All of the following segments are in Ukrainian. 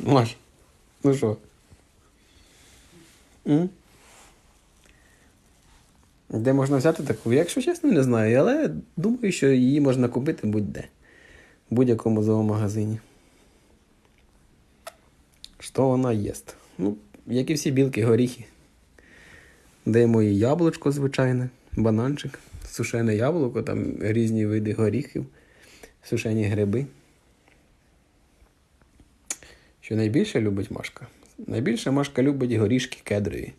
Маш, ну що? Де можна взяти таку? Якщо чесно, не знаю, але думаю, що її можна купити будь-де. В будь-якому зоомагазині. Що вона єсть? Ну, як і всі білки, горіхи. Даємо їй яблучко звичайне, бананчик, сушене яблуко, там різні види горіхів, сушені гриби. Що найбільше любить Машка? Найбільше Машка любить горішки кедрові.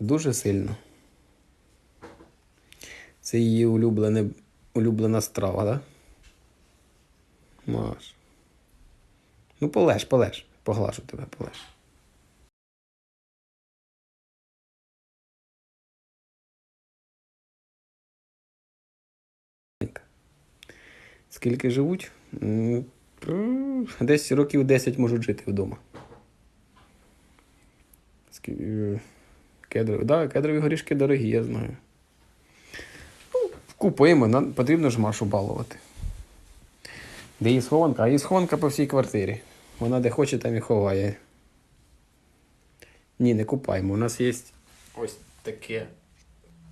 Дуже сильно. Це її улюблене, улюблена страва, так? Маш. Ну, полеж, полеж. Поглажу тебе, полеж. Скільки живуть? Десь років 10 можуть жити вдома. Е, Кедрові, да, кедрові горішки дорогі, я знаю. Ну, Купуємо, нам потрібно ж Машу балувати. Де її схованка? А її схованка по всій квартирі. Вона де хоче, там і ховає. Ні, не купаємо. У нас є ось таке,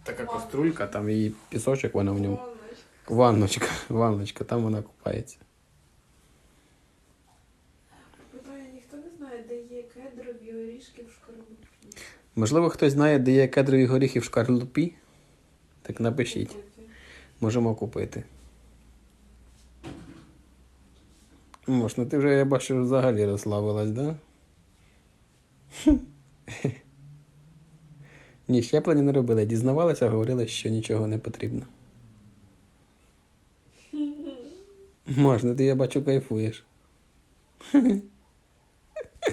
така каструлька, там її пісочок, вона в ньому. Ванночка, ванночка, там вона купається. Питаю, ніхто не знає, де є кедрові орішки в шкарлупі. Можливо, хтось знає, де є кедрові горіхи в шкарлупі? Так напишіть. Можемо купити. Мож, ну ти вже я бачу взагалі розслабилась, да? Ні, щеплення не робили. Дізнавалися, говорили, що нічого не потрібно. Можна, ти я бачу кайфуєш.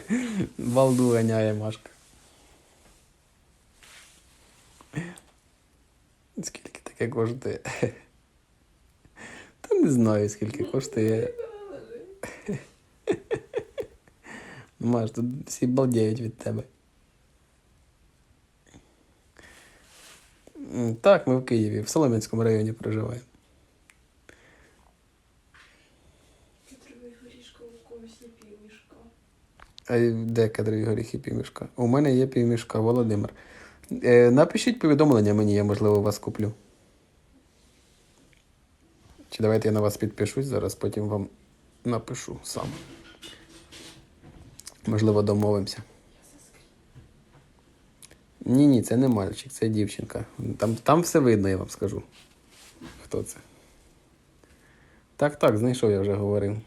Балду ганяє Машка. Скільки таке коштує? Та не знаю, скільки коштує. Маш, тут всі балдіють від тебе. Так, ми в Києві, в Солом'янському районі проживаємо. Горішка у когось є півмішка. А де кадрові горіхи півмішка? У мене є півмішка, Володимир. Е, напишіть повідомлення мені, я можливо вас куплю. Чи давайте я на вас підпишусь зараз, потім вам напишу сам. Можливо, домовимося. Ні, ні, це не мальчик, це дівчинка. Там, там все видно, я вам скажу. Хто це? Так, так, знайшов, я вже говорив.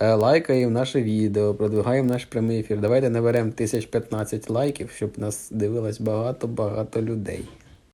Е, Лайкаємо наше відео, продвигаємо наш прямий ефір. Давайте наберемо 1015 лайків, щоб нас дивилось багато-багато людей.